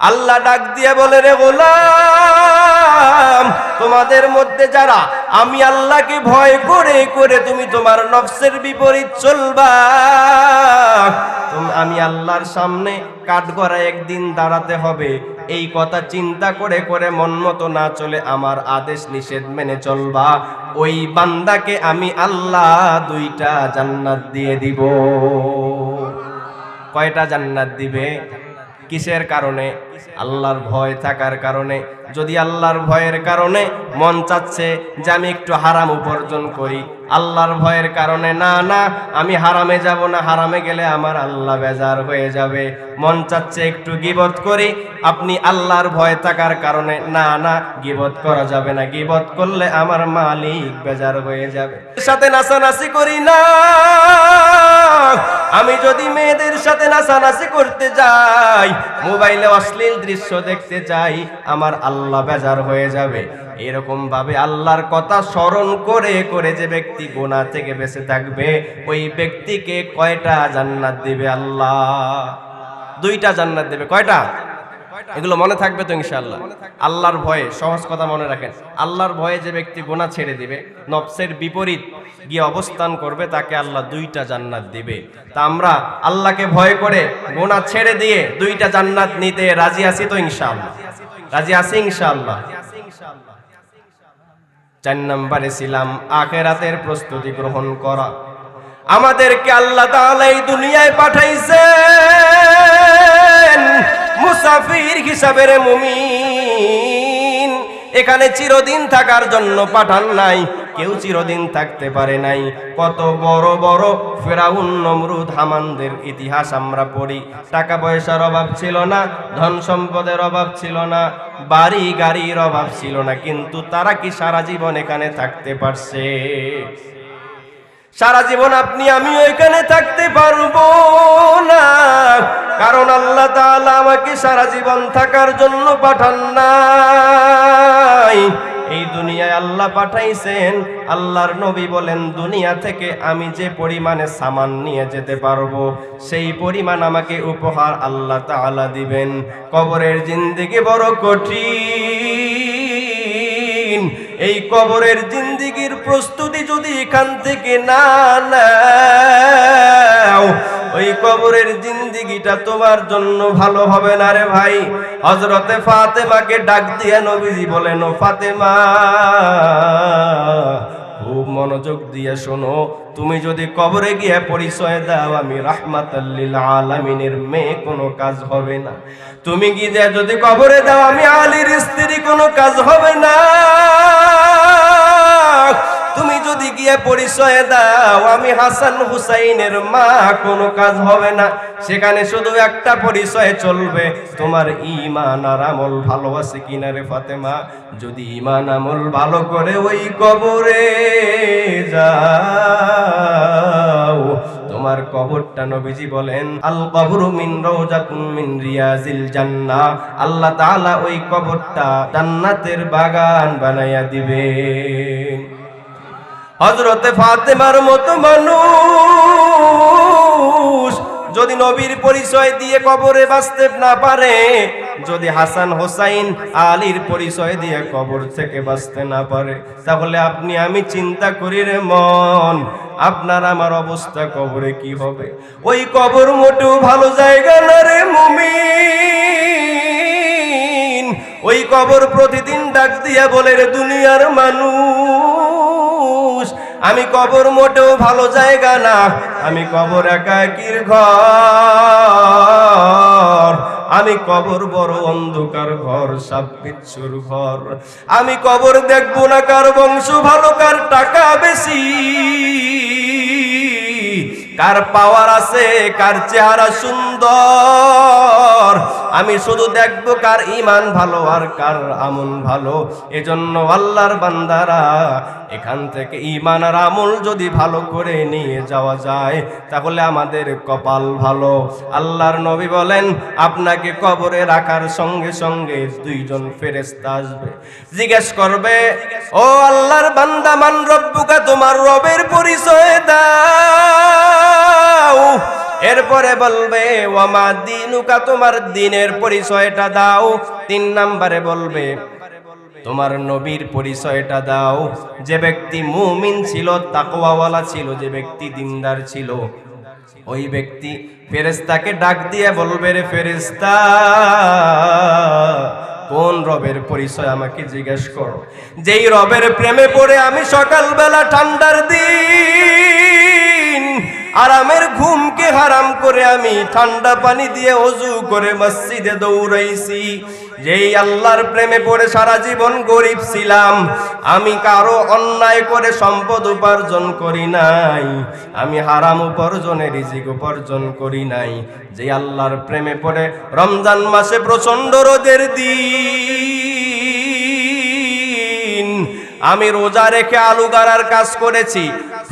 আল্লাহ ডাক দিয়ে বলে, রে গোলাম, তোমাদের মধ্যে যারা, আমি আল্লাহকে ভয় করে করে তুমি তোমার নফসের বিপরীত চলবা। আমি আল্লাহর সামনে কাঠগড়া একদিন দাঁড়াতে হবে। এই কথা চিন্তা করে করে মন মতো না চলে আমার আদেশ নিষেধ মেনে চলবা। ওই বান্দাকে আমি আল্লাহ দুইটা জান্নাত দিয়ে দিব। কয়টা জান্নাত দিবে? কিসের কারণে? আল্লাহর ভয় থাকার কারণে, যদি আল্লাহর ভয়ের কারণে মন চাচ্ছে যে আমি একটু হারাম উপার্জন করি, আল্লাহর ভয়ের কারণে না না, আমি হারামে যাব না, হারামে গেলে আমার আল্লাহ বেজার হয়ে যাবে। মন চাচ্ছে একটু গিবত করি, আপনি আল্লাহর ভয় থাকার কারণে না না, গিবত করা যাবে না। গিবত করলে আমার মালিক বেজার হয়ে যাবে। সাথে নাচানাচি করি না, আমি যদি মেয়েদের সাথে নাচানাচি করতে যাই, মোবাইলে অশ্লীল দৃশ্য দেখতে চাই আমার আল্লাহ বেজার হয়ে যাবে। এরকম ভাবে আল্লাহর কথা স্মরণ করে করে যে ব্যক্তি গোনা থেকে বেঁচে থাকবে, ওই ব্যক্তিকে কয়টা জান্নাত দিবে আল্লাহ? দুইটা জান্নাত দেবে। কয়টা? এগুলো মনে থাকবে তো ইনশাআল্লাহ। আল্লাহর ভয়ে, সহজ কথা মনে রাখেন। আল্লাহর ভয়ে যে ব্যক্তি গোনা ছেড়ে দিবে, নফসের বিপরীত গিয়ে অবস্থান করবে, তাকে আল্লাহ দুইটা জান্নাত দিবে। তা আমরা আল্লাহকে ভয় করে গোনা ছেড়ে দিয়ে দুইটা জান্নাত নিতে রাজি আছি তো ইনশাল্লাহ রাজি আছি ইনশাল্লাহ চার নম্বরে ছিলাম, আখেরাতের প্রস্তুতি গ্রহণ করা। আমাদেরকে আল্লাহ তাআলা এই দুনিয়ায় পাঠাইছেন মুসাফির হিসাবের মুমিন। এখানে চিরদিন থাকার জন্য পাঠান নাই, কেউ চিরদিন থাকতে পারে নাই। কত বড় বড় ফেরাউন, নমরুদ, হামানদের ইতিহাস আমরা পড়ি। টাকা পয়সার অভাব ছিল না, ধন সম্পদের অভাব ছিল না, বাড়ি, গাড়ির অভাব ছিল না, কিন্তু তারা কি সারা জীবন এখানে থাকতে পারছে? সারা জীবন আপনি, আমিও এখানে থাকতে পারব না। কারণ আল্লাহ তাআলা আমাকে সারা জীবন থাকার জন্য পাঠান নাই। এই দুনিয়ায় আল্লাহ পাঠাইছেন, আল্লাহর নবী বলেন, দুনিয়া থেকে আমি যে পরিমাণে সামান নিয়ে যেতে পারব, সেই পরিমাণ আমাকে উপহার আল্লাহ তাআলা দিবেন। কবরের জিন্দিগি বড় কঠিন। এই কবরের জিন্দিগির প্রস্তুতি যদি এখান থেকে না নাও, ওই কবরের জিন্দিগিটা তোমার জন্য ভালো হবে না রে ভাই। হজরতে ফাতেমাকে ডাক দিয়ে নবীজি বলেন, ও ফাতেমা, খুব মনোযোগ দিয়ে শোনো। তুমি যদি কবরে গিয়ে পরিচয় দাও, আমি রাহমাতাল্লিল আলামিনের মেয়ে, কোনো কাজ হবে না। তুমি গিয়ে যদি কবরে দাও, আমি আলীর স্ত্রী, কোনো কাজ হবে না। গিয়ে পরিচয় দাও, আমি হাসান হুসাইনের মা, কোনো কাজ হবে না। সেখানে শুধু একটা পরিচয় চলবে, তোমার ইমান আর আমল ভালো আছে কিনা রে ফাতেমা? যদি ইমান আমল ভালো করে ওই কবরে যাও। তোমার কবরটা নবীজি বলেন, আল কবরু মিন রওজাতুন মিন রিয়াজিল জান্নাহ। আল্লাহ তাআলা ওই কবরটা জান্নাতের বাগান বানাইয়া দিবেন। হজরতে ফাতেমার মতো মানুষ। যদি নবীর পরিচয় দিয়ে কবরে বাঁচতে না পারে, যদি হাসান হোসাইন আলীর পরিচয় দিয়ে কবর থেকে বাঁচতে না পারে, তাহলে আপনি আমি চিন্তা করি রে মন, আপনার আমার অবস্থা কবরে কি হবে? ওই কবর মোটেও ভালো জায়গা না রে মুমিন। ওই কবর প্রতিদিন ডাক দিয়া বলে রে দুনিয়ার মানুষ। আমি কবর মোটেও ভালো জায়গা না। আমি কবর একাকির ঘর। আমি কবর বড় অন্ধকার ঘর সাপ ঘর। আমি কবর দেখব না কার বংশ, ভালো কার টাকা বেশি। কার পাওয়ার আছে, কার চেহারা সুন্দর? আমি শুধু দেখব কার ইমান ভালো আর কার আমল ভালো। এজন্য আল্লাহর বান্দারা, এখান থেকে ইমান আর আমল যদি ভালো করে নিয়ে যাওয়া যায়, তাহলে আমাদের কপাল ভালো। আল্লাহর নবী বলেন, আপনাকে কবরে রাখার সঙ্গে সঙ্গে দুইজন ফেরেস্তা আসবে। জিজ্ঞেস করবে, ও আল্লাহর বান্দা, মান রব্বুকা, তোমার রবের পরিচয় দাও। এরপরে বলবে, ওয়ামা দিনুকা, তোমার দিনের পরিচয়টা দাও। তিন নাম্বারে বলবে, তোমার নবীর পরিচয়টা দাও। যে ব্যক্তি মুমিন ছিল, তাকওয়াওয়ালা ছিল, যে ব্যক্তি দিনদার ছিল, ওই ব্যক্তি ফেরেস্তাকে ডাক দিয়ে বলবে, রে ফেরেস্তা কোন রবের পরিচয় আমাকে জিজ্ঞেস করো? যেই রবের প্রেমে পড়ে আমি সকালবেলা ঠান্ডার দিন আরামের ঘুমকে হারাম করে আমি ঠান্ডা পানি দিয়ে অজু করে মসজিদে দৌড়াইছি। যেই আল্লাহর প্রেমে পড়ে সারা জীবন গরিব ছিলাম, আমি কারও অন্যায় করে সম্পদ উপার্জন করি নাই, আমি হারাম উপার্জনে রিজিক উপার্জন করি নাই। যে আল্লাহর প্রেমে পড়ে রমজান মাসে প্রচণ্ড রোদের দিন, আমি রোজা রেখে আলু গাড়ার কাজ করেছি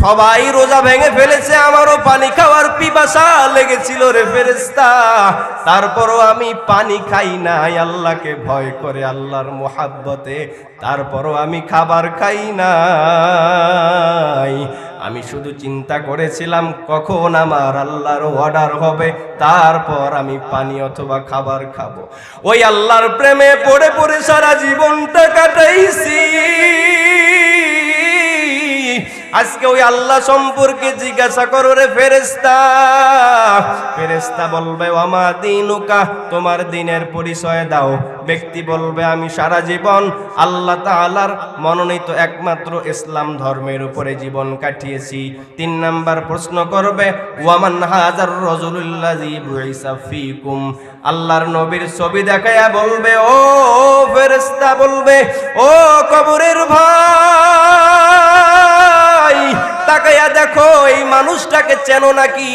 সবাই রোজা ভেঙে ফেলেছে, আমারও পানি খাওয়ার পিপাসা লেগেছিল রে ফেরেস্তা তারপরও আমি পানি খাই নাই, আল্লাহকে ভয় করে, আল্লাহর মোহাব্বতে। তারপরও আমি খাবার খাই নাই। আমি শুধু চিন্তা করেছিলাম, কখন আমার আল্লাহর অর্ডার হবে, তারপর আমি পানি অথবা খাবার খাব। ওই আল্লাহর প্রেমে পড়ে পড়ে সারা জীবনটা কাটাইছি। আজকে ওই আল্লাহ সম্পর্কে জিজ্ঞাসা করো রে ফেরেস্তা ফেরেস্তা বলবে আমা দিনুকা, তোমার দিনের পরিচয় দাও। ব্যক্তি বলবে, আমি সারা জীবন আল্লাহ তাআলার মনোনীত একমাত্র ইসলাম ধর্মের উপরে জীবন কাটিয়েছি। তিন নাম্বার প্রশ্ন করবে, ওয়ামান হাজার ফিকুম? আল্লাহর নবীর ছবি দেখায়া বলবে, ও ফেরেস্তা বলবে, ও কবরের ভাই! মানুষটাকে চেনো নাকি?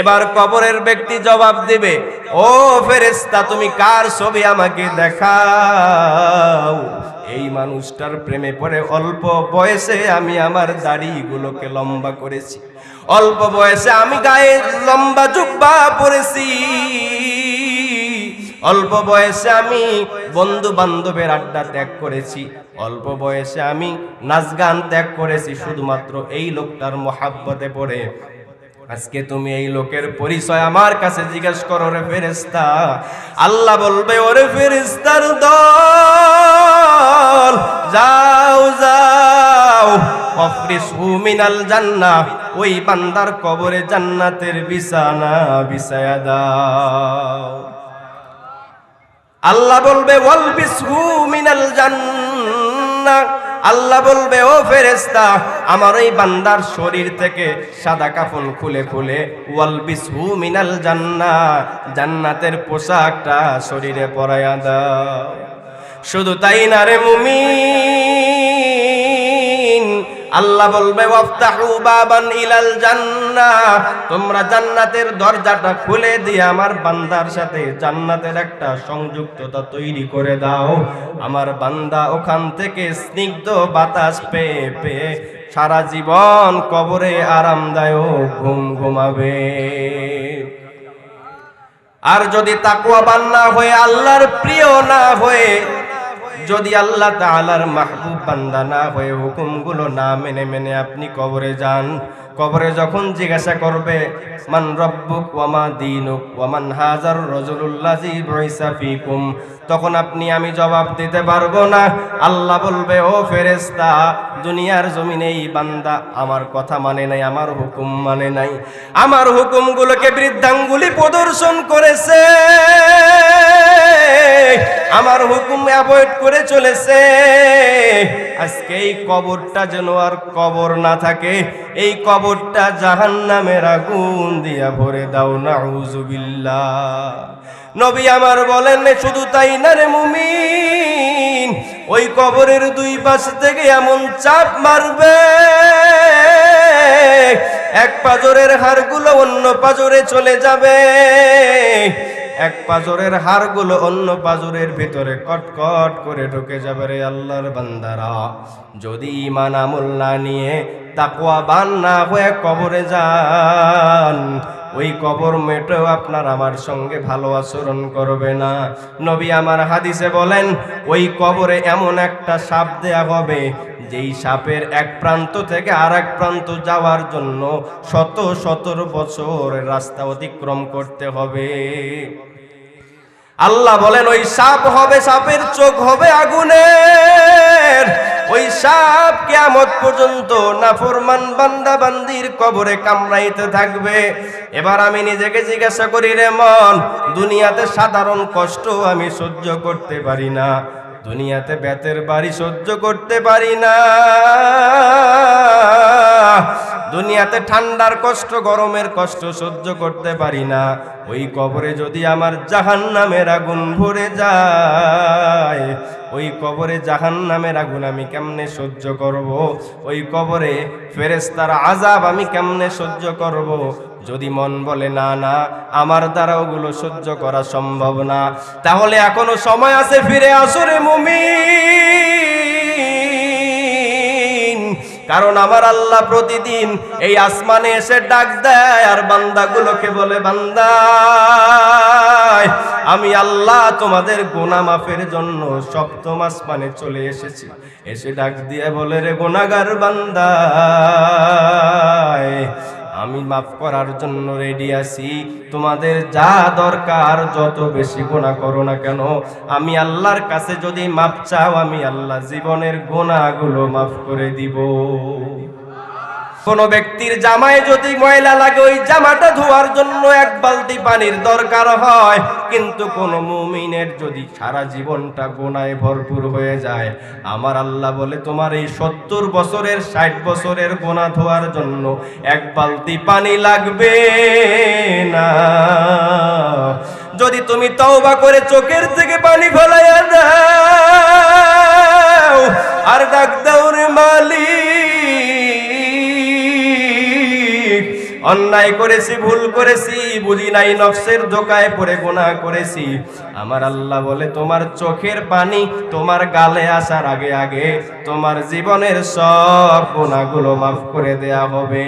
এবার কবরের ব্যক্তি জবাব দেবে, ও ফেরেস্তা তুমি কার ছবি আমাকে দেখাও? এই মানুষটার প্রেমে পড়ে অল্প বয়সে আমি আমার দাড়িগুলোকে লম্বা করেছি। অল্প বয়সে আমি গায়ে লম্বা জুব্বা পরেছি। অল্প বয়সে আমি বন্ধু বান্ধবের আড্ডা ত্যাগ করেছি। অল্প বয়সে আমি নাচ গান ত্যাগ করেছি, শুধুমাত্র এই লোকটার মহাব্বতে পড়ে। আজকে তুমি এই লোকের পরিচয় আমার কাছে জিজ্ঞেস করো রে ফেরেস্তা আল্লাহ বলবে, ওরে ফেরেস্তার দল, যাও যাও, অফরিসহু মিনাল জান্নাহ, ওই বান্দার কবরে জান্নাতের বিছানা বিছায়া দাও। আল্লাহ বলবে, ওয়াল বিসহু মিনাল জান্নাহ আল্লাহ বলবে, ও ফেরেস্তা আমার ওই বান্দার শরীর থেকে সাদা কাফন খুলে খুলে ওয়াল বিসহু মিনাল জান্না, জান্নাতের পোশাকটা শরীরে পরায়া দাও। শুধু তাই না রে মুমিন? আল্লাহ বলবে, ওয়াফতাহু বাবান ইলাল জান্নাহ। তোমরা জান্নাতের দরজাটা খুলে দিয়ে আমার বান্দার সাথে জান্নাতের একটা সংযুক্ততা তৈরি করে দাও। আমার বান্দা ওখান থেকে স্নিগ্ধ বাতাস পেয়ে পেয়ে সারা জীবন কবরে আরামদায়ক ঘুম ঘুমাবে। আর যদি তাকুয়াবান না হয়ে, আল্লাহর প্রিয় না হয়ে যদি আল্লাহ তাআলার মাহবুব বান্দা না হয়ে হুকুমগুলো না মেনে মেনে আপনি কবরে যান, কবরে যখন জিজ্ঞাসা করবে, মান রব্বুক ওয়ামা দিনুক ওয়ামান হাজার বইসা ফিকুম? তখন আপনি, আমি জবাব দিতে পারব না। আল্লাহ বলবে, ও ফেরেস্তা দুনিয়ার জমিনে এই বান্দা আমার কথা মানে নাই, আমার হুকুম মানে নাই। আমার হুকুমগুলোকে বৃদ্ধাঙ্গুলি প্রদর্শন করেছে। আমার হুকুম অ্যাভয়েড করে চলেছে। আজকে এই কবরটা যেন আর কবর না থাকে, এই কবরটা জাহান নামের আগুন দিয়া ভরে দাও না নবী আমার বলেন শুধু তাই না রে মুমিন, ওই কবরের দুই পাশ থেকে এমন চাপ মারবে। এক পাজরের হাড়গুলো অন্য পাজরে চলে যাবে। এক পাজরের হাড়গুলো অন্য পাজরের ভিতরে কটকট করে ঢুকে যাবে রে আল্লাহর বান্দারা। যদি ইমান আমল না নিয়ে তাকুয়া বান না হয়ে কবরে যান, ওই কবর মেটেও আপনার আমার সঙ্গে ভালো আচরণ করবে না। নবী আমার হাদিসে বলেন, ওই কবরে এমন একটা সাপ দেয়া হবে যেই সাপের এক প্রান্ত থেকে আর এক প্রান্ত যাওয়ার জন্য শত শতর বছর রাস্তা অতিক্রম করতে হবে। আল্লাহ বলেন, ওই সাপ হবে, সাপের চোখ হবে আগুনের। ওই সাপ কেয়ামত পর্যন্ত নাফরমান বান্দা বান্দির কবরে কামড়াইতে থাকবে। এবার আমি নিজেকে জিজ্ঞাসা করি, রে মন, দুনিয়াতে সাধারণ কষ্ট আমি সহ্য করতে পারি না। দুনিয়াতে বেতের বাড়ি সহ্য করতে পারি না। দুনিয়াতে ঠান্ডার কষ্ট, গরমের কষ্ট সহ্য করতে পারি না। ওই কবরে যদি আমার জাহান নামের আগুন ভরে যায় ওই কবরে জাহান নামের আগুন আমি কেমনে সহ্য করব? ওই কবরে ফেরেস্তার আজাব আমি কেমনে সহ্য করব? যদি মন বলে, না না, আমার দ্বারা ওগুলো সহ্য করা সম্ভব না। তাহলে এখনও সময় আছে ফিরে আসরে মুমিন। কারণ আমার আল্লাহ প্রতিদিন এই আসমানে এসে ডাক দেয় আর বান্দাগুলোকে বলে বান্দা আমি আল্লাহ তোমাদের গোনা মাফের জন্য সপ্তম আসমানে চলে এসেছি। এসে ডাক দিয়ে বলে, রে গোনাগার বান্দা আমি মাফ করার জন্য রেডি আছি। তোমাদের যা দরকার, যত বেশি গোনা করো না কেন, আমি আল্লাহর কাছে যদি মাফ চাও, আমি আল্লাহ জীবনের গোনাগুলো মাফ করে দিব। কোন ব্যক্তির জামায় যদি ময়লা লাগে, ওই জামাটা ধোয়ার জন্য এক বালতি পানির দরকার হয়। কিন্তু কোন মুমিনের যদি সারা জীবনটা গোনায় ভরপুর হয়ে যায়, আমার আল্লাহ বলে, তোমার এই সত্তর বছরের, ষাট বছরের গোনা ধোয়ার জন্য এক বালতি পানি লাগবে না। যদি তুমি তওবা করে চোখের থেকে পানি ফেলাইয়া দাও অন্যায় করেছি, ভুল করেছি, বুঝি নাই নফসের ধোকায় পরে গোনা করেছি। আমার আল্লাহ বলে, তোমার চোখের পানি তোমার গালে আসার আগে আগে তোমার জীবনের সব গোনাগুলো মাফ করে দেয়া হবে।